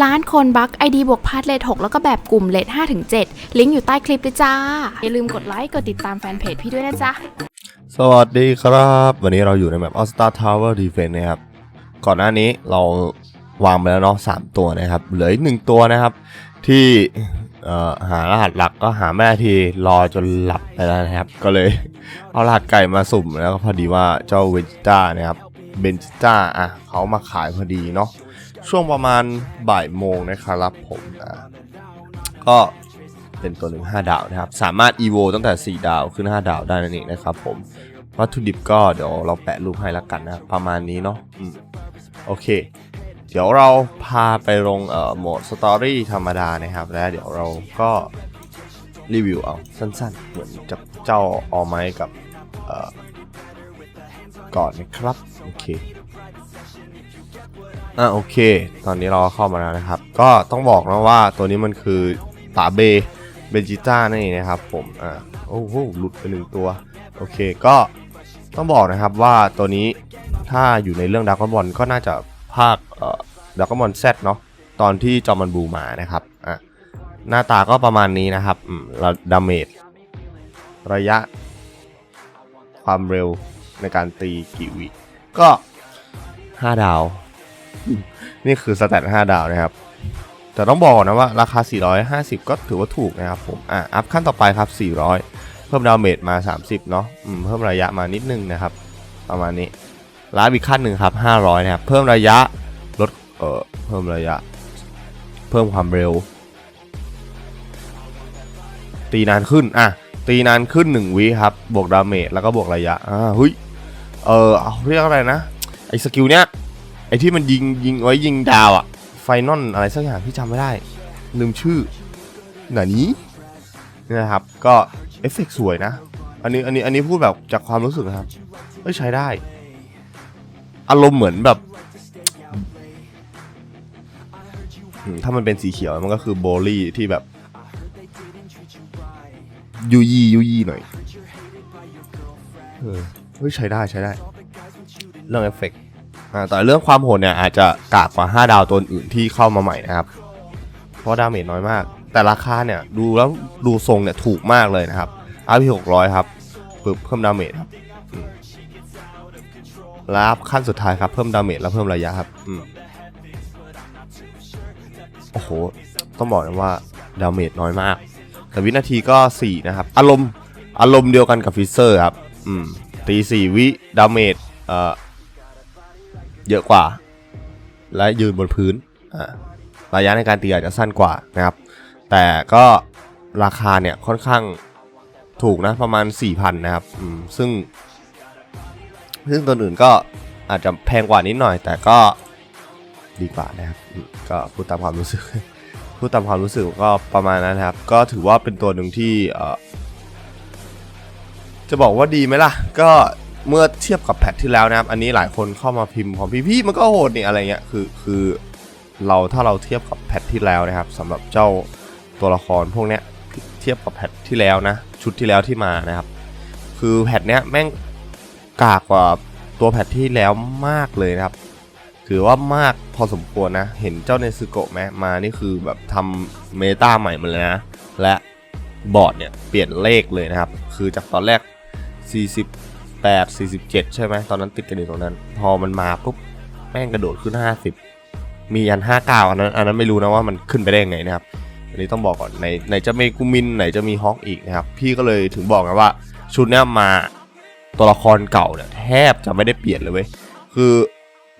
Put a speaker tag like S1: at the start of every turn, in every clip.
S1: ร้านคนบัก ID บวกพาร์ทเลท6แล้วก็แบบกลุ่มเลท5ถึง7ลิงก์อยู่ใต้คลิปเลยจ้า อย่าลืมกดไลค์ กดติดตามแฟนเพจพี่ด้วยนะจ๊ะ
S2: สวัสดีครับ วันนี้เราอยู่ในแบบ All Star Tower Defense นะครับ ก่อนหน้านี้เราวางไปแล้วเนาะสามตัวนะครับ เหลืออีกหนึ่งตัวนะครับ ที่เอหารหัสหลักก็หาไม่ทีรอจนหลับไปแล้วนะครับ ก็เลยเอารหัสไก่มาสุ่มแล้วก็พอดีว่าเจ้าเวจิต้านะครับเบนจิต้าอะเขามาขายพอดีเนาะ ช่วงประมาณบ่ายโมงนะครับผมอะก็เป็นตัวหนึ่ง5ดาวนะครับ สามารถ EVO ตั้งแต่ 4 ดาวขึ้น 5 ดาวได้นั่นเองนะครับผมวัตถุดิบก็เดี๋ยวเราแปะรูปให้ล้วกันนะประมาณนี้เนาะโอเค เดี๋ยวเราพาไปลงเอ่อโหมดสตอรี่ธรรมดานะครับ แล้วเดี๋ยวเราก็รีวิวเอาสั้นๆ เหมือนกับเจ้าออไม้กับก่อนนะครับ โอเค อะโอเค ตอนนี้เราเข้ามาแล้วนะครับ ก็ต้องบอกนะว่าตัวนี้มันคือตาเบเบจิต้านั่นเองนะครับ ผมอ่าโอ้โหหลุดไปหนึ่งตัว โอเคก็ต้องบอกนะครับว่าตัวนี้ถ้าอยู่ในเรื่องดักกบอลก็น่าจะภาคเอ่อดักบอลแซดเนาะตอนที่จอมันบูมานะครับอะหน้าตาก็ประมาณนี้นะครับอืมแล้วดาเมจระยะ ความเร็วในการตีกีวิ ก็ 5ดาว นี่คือสแตท5ดาวนะครับ แต่ต้องบอกนะว่าราคา 450 ก็ถือว่าถูกนะครับผมอะอัพขั้นต่อไปครับ 400 เพิ่มดาเมจมา 30 เนาะเพิ่มระยะมานิดนึงนะครับ ประมาณนี้ล้วอีกขั้นหนึ่งครับ 500 นะครับ เพิ่มระยะลดเอ่อเพิ่มระยะ เพิ่มความเร็ว ตีนานขึ้นอะตีนานขึ้น1วิครับ บวกดาเมจแล้วก็บวกระยะอ่าเฮ้ยเออเอาเรียกอะไรนะ ไอ้สกิลเนี้ยไอ้ที่มันยิงยิงไว้ยิงดาวอะไฟนอลอะไรสักอย่างที่จำไม่ได้ลืมชื่อไหนนี้นี่นะครับก็เอฟเฟกต์สวยนะ อันนี้อันนี้อันนี้พูดแบบจากความรู้สึกนะครับเอ้ยใช้ได้ อารมณ์เหมือนแบบถ้ามันเป็นสีเขียวมันก็คือโบลี่ที่แบบยุยี่ยุยี่หน่อยเออเฮ้ยใช้ได้ใช้ได้ เรื่องเอฟเฟกต์แต่เรื่องความโหดเนี่ยอาจจะกากกว่า 5 ดาวตัวอื่นที่เข้ามาใหม่นะครับ เพราะดาเมจน้อยมาก แต่ราคาเนี่ยดูแล้วดูทรงเนี่ยถูกมากเลยนะครับ RP 600 ครับปึ๊บเพิ่มดาเมจครับแล้วขั้นสุดท้ายครับเพิ่มดาเมจแล้วเพิ่มระยะครับอโอ้โห ต้องบอกนะว่าดาเมจน้อยมาก แต่วินาทีก็ 4 นะครับ อารมณ์อารมณ์เดียวกันกับฟิเซอร์ครับ อืมตี 4 วิดาเมจเอ่อ เยอะกว่า และยืนบนพื้นระยะในการตีอาจจะสั้นกว่านะครับ แต่ก็ราคาเนี่ยค่อนข้างถูกนะประมาณ 4,000 นะครับซึ่ง ซึ่งตัวอื่นก็อาจจะแพงกว่านิดหน่อย แต่ก็ดีกว่านะครับ ก็พูดตามความรู้สึก พูดตามความรู้สึกก็ประมาณนั้นครับ ก็ถือว่าเป็นตัวหนึ่งที่จะบอกว่าดีไหมล่ะ ก็ เมื่อเทียบกับแพทที่แล้วนะครับ อันนี้หลายคนเข้ามาพิมพ์ของพี่ๆมันก็โหดนี่อะไรเงี้ย คือคือเราถ้าเราเทียบกับแพทที่แล้วนะครับสำหรับเจ้าตัวละครพวกเนี้ยเทียบกับแพทที่แล้วนะ ชุดที่แล้วที่มานะครับ คือแพทเนี้ยแม่งกากกว่าตัวแพทที่แล้วมากเลยนะครับ ถือว่ามากพอสมควรนะ เห็นเจ้าเนซึโกะไหมมานี่คือแบบทำเมตาใหม่มาเลยนะ และบอร์ดเนี่ยเปลี่ยนเลขเลยนะครับ คือจากตอนแรก 48 47 ใช่ไหมตอนนั้นติดกันอยู่ตรงนั้น พอมันมาปุ๊บแม่งกระโดดขึ้น 50 มียัน 59 อันนั้นอันนั้นไม่รู้นะว่ามันขึ้นไปได้ยังไงนะครับ อันนี้ต้องบอกก่อนไหนไหนจะมีกูมินไหนจะมีฮอกอีกนะครับ พี่ก็เลยถึงบอกนะว่า ชุดเนี้ยมาตัวละครเก่าเนี่ยแทบจะไม่ได้เปลี่ยนเลยเว้ยคือ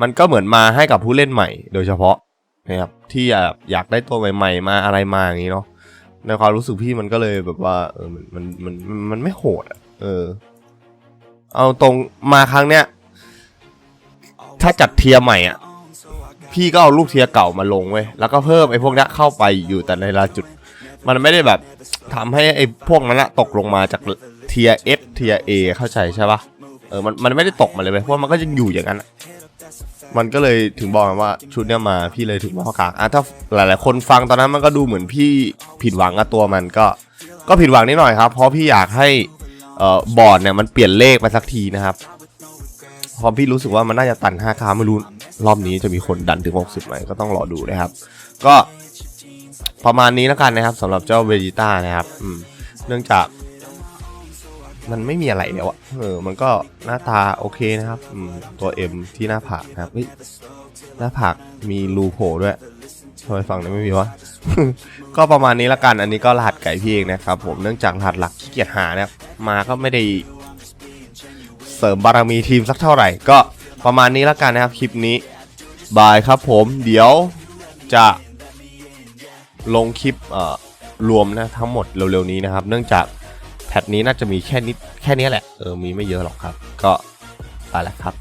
S2: มันก็เหมือนมาให้กับผู้เล่นใหม่ โดยเฉพาะนะครับที่อยากอยากได้ตัวใหม่ๆมาอะไรมาอย่างนี้เนาะในความรู้สึกพี่มันก็เลยแบบว่าเออมันมันมันมันมันไม่โหดอะเออ เอาตรงมาครั้งเนี้ยถ้าจัดเทียร์ใหม่อะ พี่ก็เอาลูกเทียร์เก่ามาลงเว้ยแล้วก็เพิ่มไอ้พวกนี้เข้าไปอยู่แต่ในละจุด มันไม่ได้แบบทำให้ไอ้พวกนั้นละตกลงมาจากเทียเอสเทียเอเข้าใจใช่ปะเออมันมันไม่ได้ตกมาเลยเว้ยเพราะมันก็ยังอยู่อย่างนั้นมันก็เลยถึงบอกว่าชุดเนี้ยมาพี่เลยถึงมาเข้ากางอะถ้าหลาย ๆ คนฟังตอนนั้นมันก็ดูเหมือนพี่ผิดหวังกับตัวมันก็ ก็ผิดหวังนิดหน่อยครับ เพราะพี่อยากให้ บอร์ดเนี่ยมันเปลี่ยนเลขมาสักทีนะครับพอพี่รู้สึกว่ามันน่าจะตัน5คาไม่รู้รอบนี้จะมีคนดันถึง 60ไหมก็ต้องรอดูนะครับ ก็ประมาณนี้แล้วกันนะครับสำหรับเจ้าเวจิต้านะครับเนื่องจาก มันไม่มีอะไรแล้วอะเออ มันก็หน้าตาโอเคนะครับอืมตัว M ที่หน้าผากนะครับหน้าผากมีรูโผล่ด้วย ทำไมฝั่งนี้ไม่มีวะ ก็ประมาณนี้ละกัน อันนี้ก็รหัสไก่พี่เองนะครับ ผม เนื่องจากรหัสหลักขี้เกียจหานะมาก็ไม่ได้เสริมบารมีทีมสักเท่าไหร่ ก็ประมาณนี้ละกันนะครับคลิปนี้ บายครับผม เดี๋ยวจะลงคลิปเอ่อรวมนะทั้งหมดเร็วๆนี้นะครับ เนื่องจากแพทนี้น่าจะมีแค่นิดแค่นี้แหละ เออ มีไม่เยอะหรอกครับ ก็ไปแล้วครับ